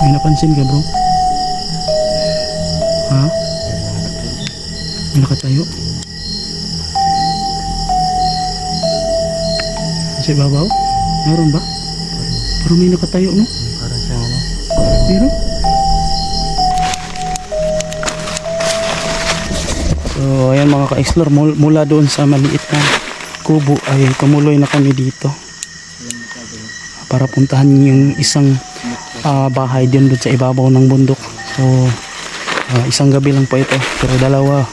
May napansin ka bro? Ha? May nakatayo? Sa ibabaw? Meron ba? Parang may nakatayo no? Parang siyang ano. Meron? So ayan mga ka-explore mul- mula doon sa maliit na kubo ay tumuloy na kami dito para puntahan yung isang ah, bahay din doon sa ibabaw ng bundok. So ah, isang gabi lang po ito pero dalawa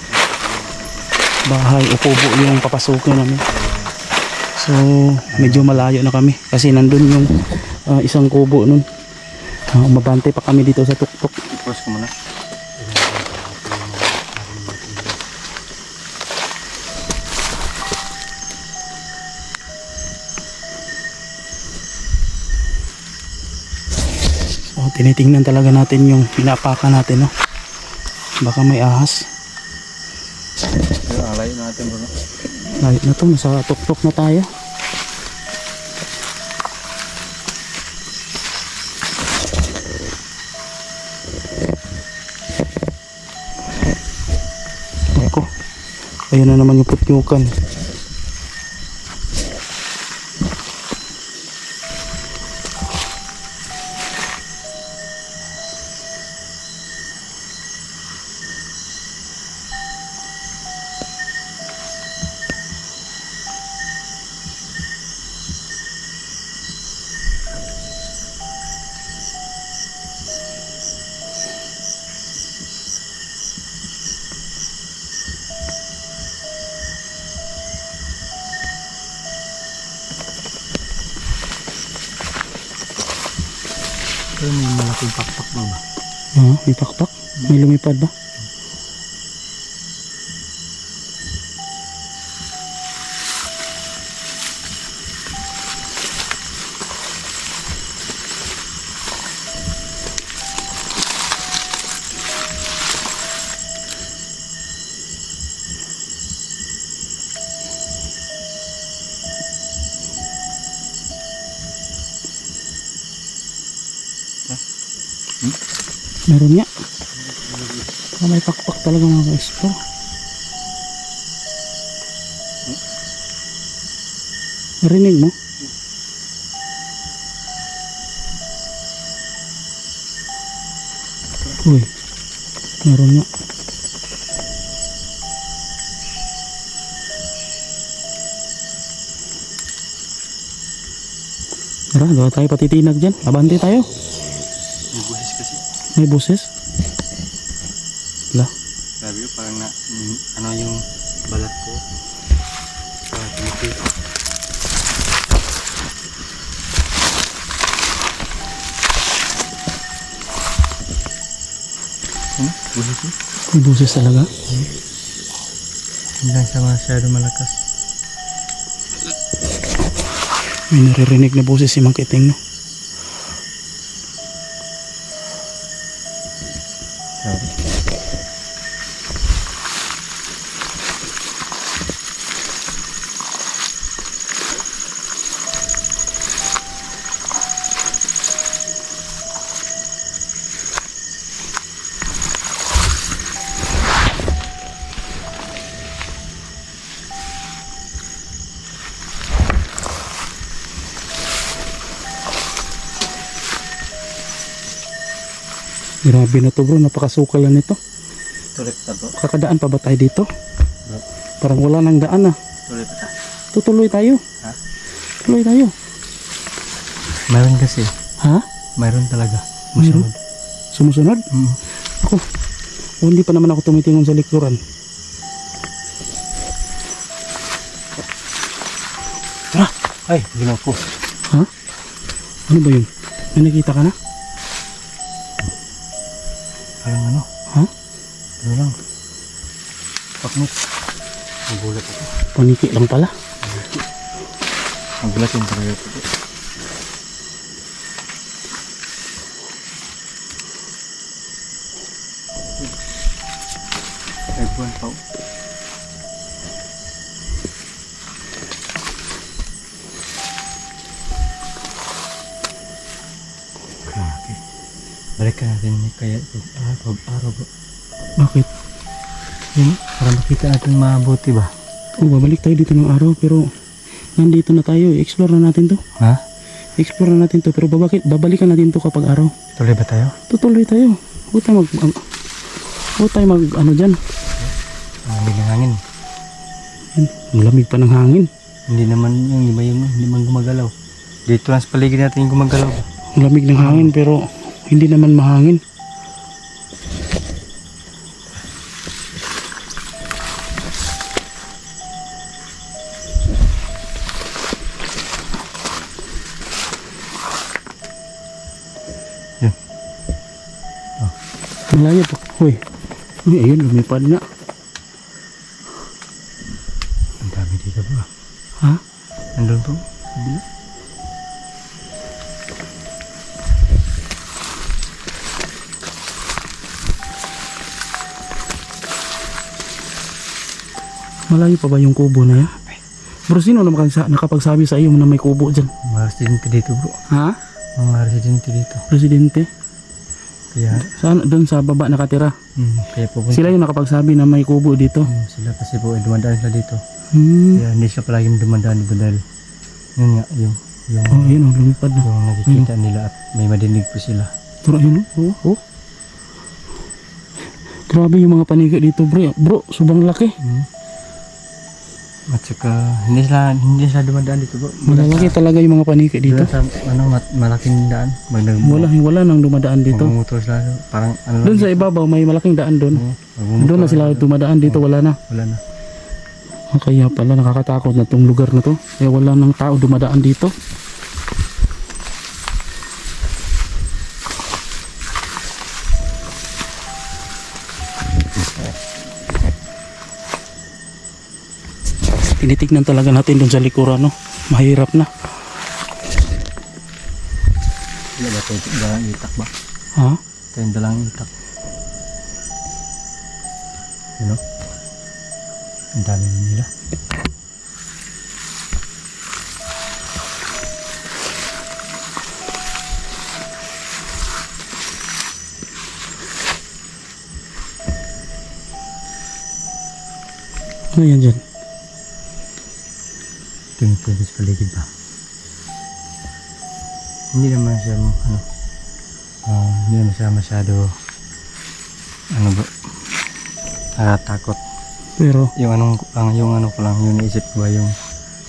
bahay o kubo yung papasukin namin. So medyo malayo na kami kasi nandun yung ah, isang kubo nun. Ah, umabante pa kami dito sa tuktok. I-pause ko muna. Tinitingnan talaga natin yung pinapaka natin, no? Baka may ahas. Layo natin bro. Layo na to, nasa tuktok na tayo. Ako. Ayun na naman yung putyukan. Pakpak ba? Ah, may pakpak? May lumipad ba? Meron nga. Ah, may pakpak talaga mga ka-explore. Narinig mo? Uy, meron nga. Tara, gawa tayo patitinag dyan. Abante tayo. May boses. Wala. Sabi ko parang na, mm, ano yung balat ko. Parang tumipid. Hmm? Buhis eh. May boses talaga. Hindi lang siya masyado malakas. May naririnig na boses si Mang Kiting, no? Grabe na to bro, napakasukal na nito. Tuloy pa. Kakadaan pa ba tayo dito? Bro. Parang wala nang daan ah. Tuloy pa ta. Tutuloy tayo. Ha? Tuloy tayo. Mayroon kasi. Ha? Mayroon talaga. Mayroon? Sumusunod? Mm. Ako. O, hindi pa naman ako tumitingon sa likuran. Tara. Ay, ginaw ko. Ha? Ano ba yun? May nakita ka na? Parang ano? Ha? Ano lang? Paknit. Nagulat ako. Paniki lang pala. Nagulat yung talaga ako. Ay, buwan pa. Natin ni kaya pag araw, pag araw bro. Bakit? Yun, para makita natin mabuti ba? Oh, babalik tayo dito ng araw pero nandito na tayo. I-explore na natin to. Ha? Explore na natin to pero babakit, babalikan natin to kapag araw. Tuloy ba tayo? Tutuloy tayo. Huwag tayo mag... Um, huwag tayo mag... Ano dyan. Hindi ng hangin. Yan, Ang lamig pa ng hangin. Hindi naman yung iba yung hindi man gumagalaw. Dito lang sa paligid natin yung gumagalaw ba? Ang lamig ng hangin pero hindi naman mahangin. Yun. Malayo pa. Uy. Uy, ayun, lumipad na. Malayo pa ba yung kubo na yan? Bro, sino na makagsa- nakapagsabi sa iyo na may kubo dyan? Mga residente dito bro. Ha? Mga residente dito. Presidente? Kaya, Saan? Doon sa baba nakatira. hmm, kaya pupunta. Sila yung nakapagsabi na may kubo dito. Hmm, sila kasi po eh, dumadaan sila dito. Hmm. Kaya hindi sila palaging dumadaan dito dahil yun nga, yung, yung, Oh, ayun, oh, lumipad na. yung nakikita nila at may madinig po sila. Pero ayun, oh, oh. Grabe yung mga paniga dito, bro. Bro, subang laki. Hmm. At saka, hindi sila, hindi sila dumadaan dito. Mula Malalaki talaga yung mga paniga dito. sa ano, mat, malaking daan. Mag, Wala, wala nang dumadaan dito. Magmumotor sila, parang ano Doon sa ibabaw, may malaking daan doon. Oo, magmumotor Doon na sila dumadaan dito, wala na. Wala na. Ah, Kaya pala nakakatakot na tong lugar na to. Kaya wala nang tao dumadaan dito. Tinitignan talaga natin doon sa likuran, no? Mahirap na. Wala ba ito? Dalang itak ba? Ha? Ito yung dalang itak. Ano? Ang dami nila. Ano yan dyan? Pwede sa paligid ba? Hindi naman siya, ano, ah, hindi naman siya masyado, ano ba, nakakatakot. Pero, Yung anong, ang, yung ano ko lang, yung naisip ko ba yung,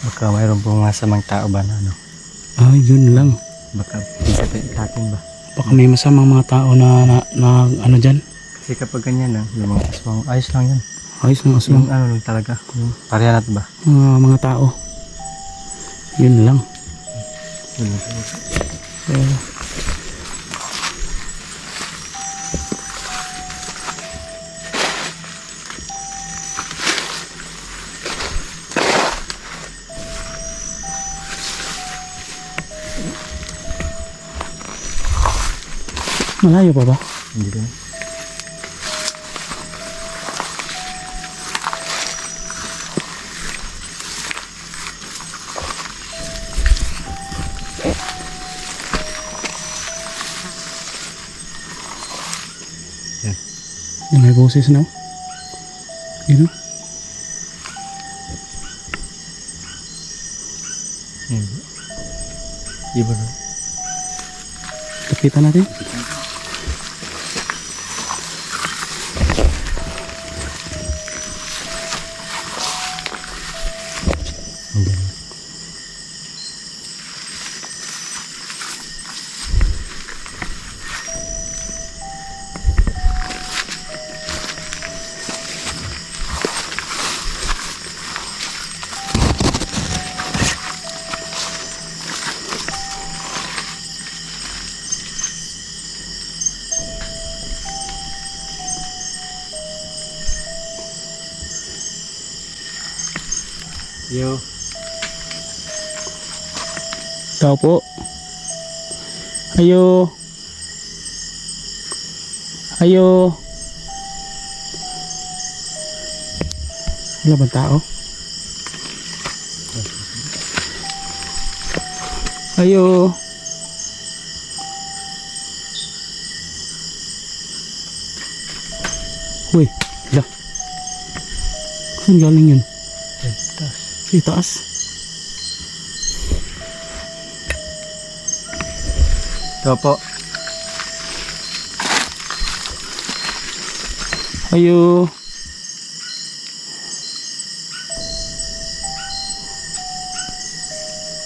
baka mayroon pong masamang tao ba na ano, ah, yun lang. baka bisa tayo itakin ba? Baka may masamang mga tao na, na, na ano dyan. Kasi kapag ganyan lang, yung mga aswang, ayos lang yan. Ayos ng aswang. Yung ano lang talaga, yung pareha natin ba? Mga, mga tao. Yun lang. Pero, Malayo pa ba? Hindi ko Yung may boses na. Yun o. Yun. Iba na. Kapitan natin. daw po. Ayo. Ayo. Wala bang tao? Ayo. Uy wala. Saan galing yun? Itaas itaas Ito po. Ayo.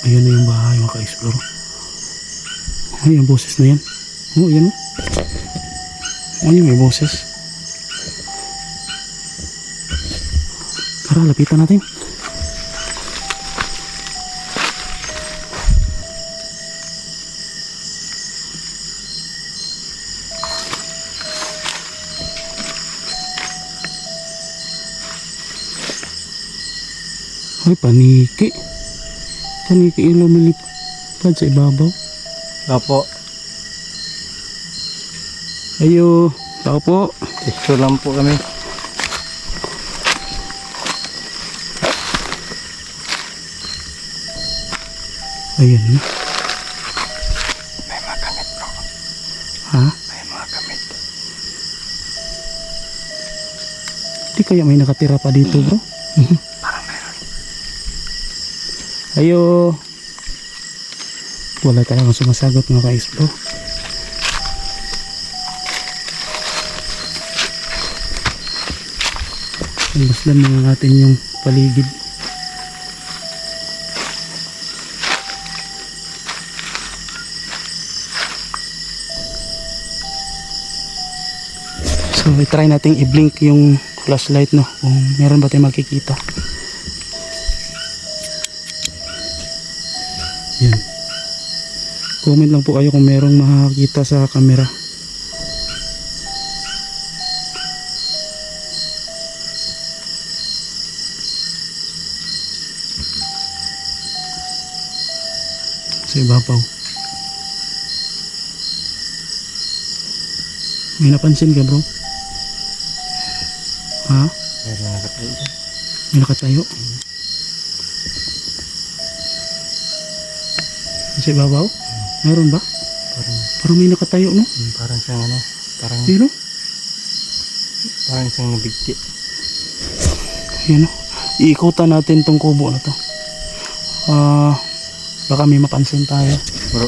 Ayun na yung bahay mga ka-explore. Ay, yung boses na yan. Oh, yan. Ayun, may boses. Tara, lapitan natin. Ay, paniki. Paniki yung lumilipad sa ibabaw. Ito po. Ayo, tao po. Picture lang po kami. Ayan na. May mga gamit bro. Ha? May mga gamit. Di kaya may nakatira pa dito, bro? Meron. Ayo. Wala talagang sumasagot mga ka-explore. Masdan na natin yung paligid. So, i-try nating i-blink yung flashlight no kung meron ba tayong makikita. Comment lang po kayo kung merong makakita sa camera. Sa ibabaw. May napansin ka bro? Ha? Meron nakatayo. May nakatayo? Sa ibabaw? Meron ba? Parang, Parang may nakatayo no? hmm, parang siyang ano. Parang, Pero, parang siyang nabigti. Yan o. Iikutan natin tong kubo na to. Ah, baka may mapansin tayo. Bro,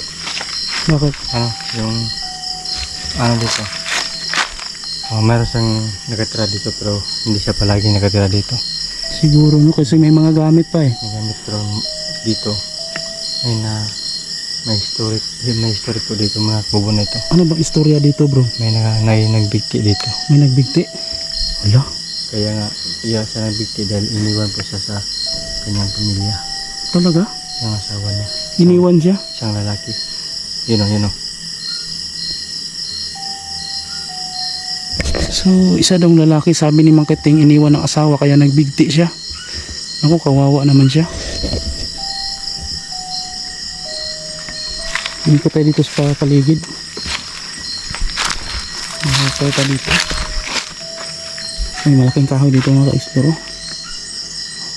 Bakit? ano, yung, ano dito. Oh, meron siyang nakatira dito pero hindi siya palagi nakatira dito. Siguro no kasi may mga gamit pa eh. May gamit pero dito may na may story may story po dito mga kubo na ito. Ano bang istorya dito bro? May na, may nagbigti dito. May nagbigti? Wala. Kaya nga iya siya nagbigti dahil iniwan po siya sa kanyang pamilya. Talaga? Yung asawa niya. Iniwan siya? Siyang lalaki. Yun o, yun o. So, isa daw lalaki sabi ni Mang Kiting iniwan ng asawa kaya nagbigti siya. Ako, kawawa naman siya. Hindi ko tayo dito sa paligid. Makakay pa dito. May malaking kahoy dito mga ka-explore.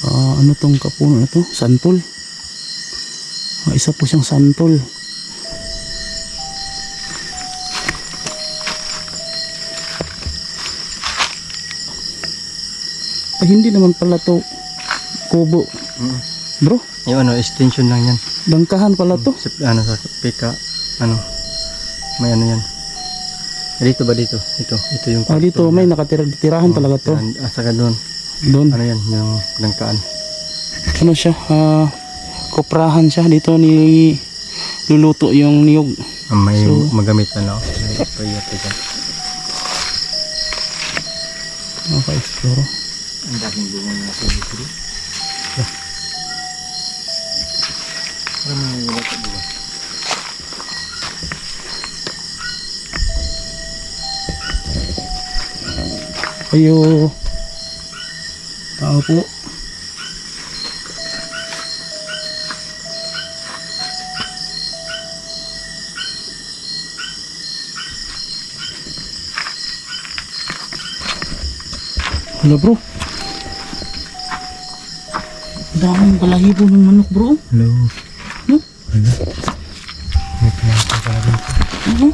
Ah, ano tong kapuno na to? Santol. Ah, isa po siyang santol. Ay, hindi naman pala to kubo. Mm. Bro, Yung ano, extension lang yan. Bangkahan pala to. Sa, ano, sa pika, ano, may ano yan. Dito ba dito? Ito, ito yung Ah, dito may nakatira-tirahan talaga to. Ah, saka doon. Doon. Ano yan, yung langkaan. Ano siya? Ah, koprahan siya. Dito ni luluto yung niyog. Ah, may So- magamit na lang. May prayer pa dyan. Mga ka-explore. Ang daming bunga nga sa dito. Wala ka bunga. Kayo. Tao po. Hala bro. Ang daming balahibo ng manok bro. Hello. Hello. May ka na dito. Ano?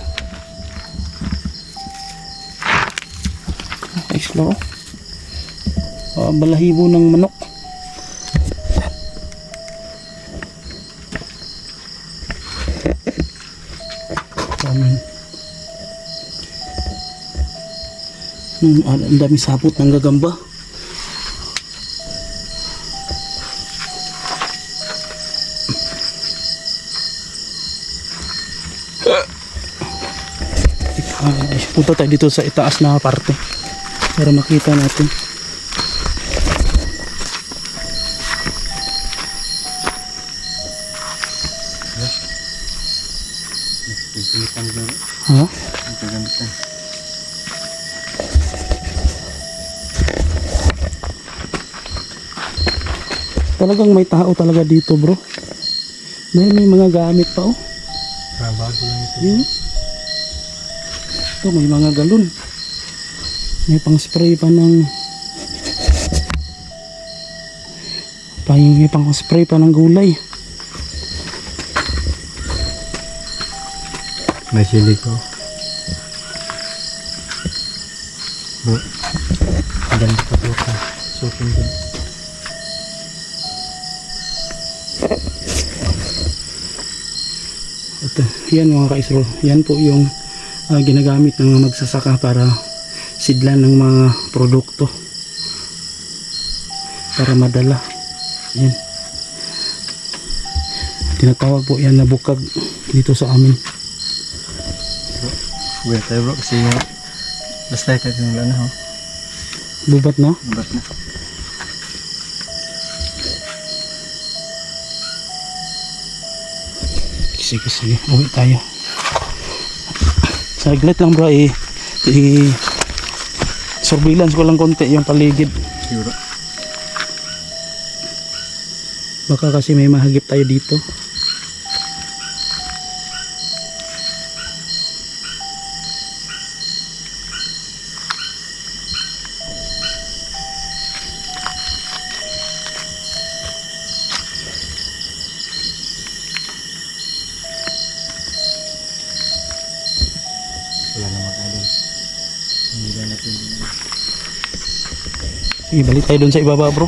Guys, ka-islo. Uh, balahibo ng manok. Hmm, ah, ang dami sapot ng gagamba. Ah, punta tayo dito sa itaas na parte para makita natin. Ha? Talagang may tao talaga dito bro. Dahil may mga gamit pa oh. Lang ito. May mga galon. May pang spray pa ng may pang spray pa ng gulay. May sili ko. Bro. Ang ganda pa po ka. Sukin ko. Ito, yan mga kaisro. Yan po yung ah, ginagamit ng mga magsasaka para sidlan ng mga produkto. Para madala. Yan. Tinatawag po yan na bukag dito sa amin. Wait tayo bro kasi night tayo nung lana ho. Bubat no? Ba't na? Sige, sige. Uwi tayo. Saglit lang bro, eh, i surveillance ko lang konti yung paligid. Siguro. Baka kasi may mahagip tayo dito. Hindi na natin. Sige, balik tayo dun sa ibaba bro.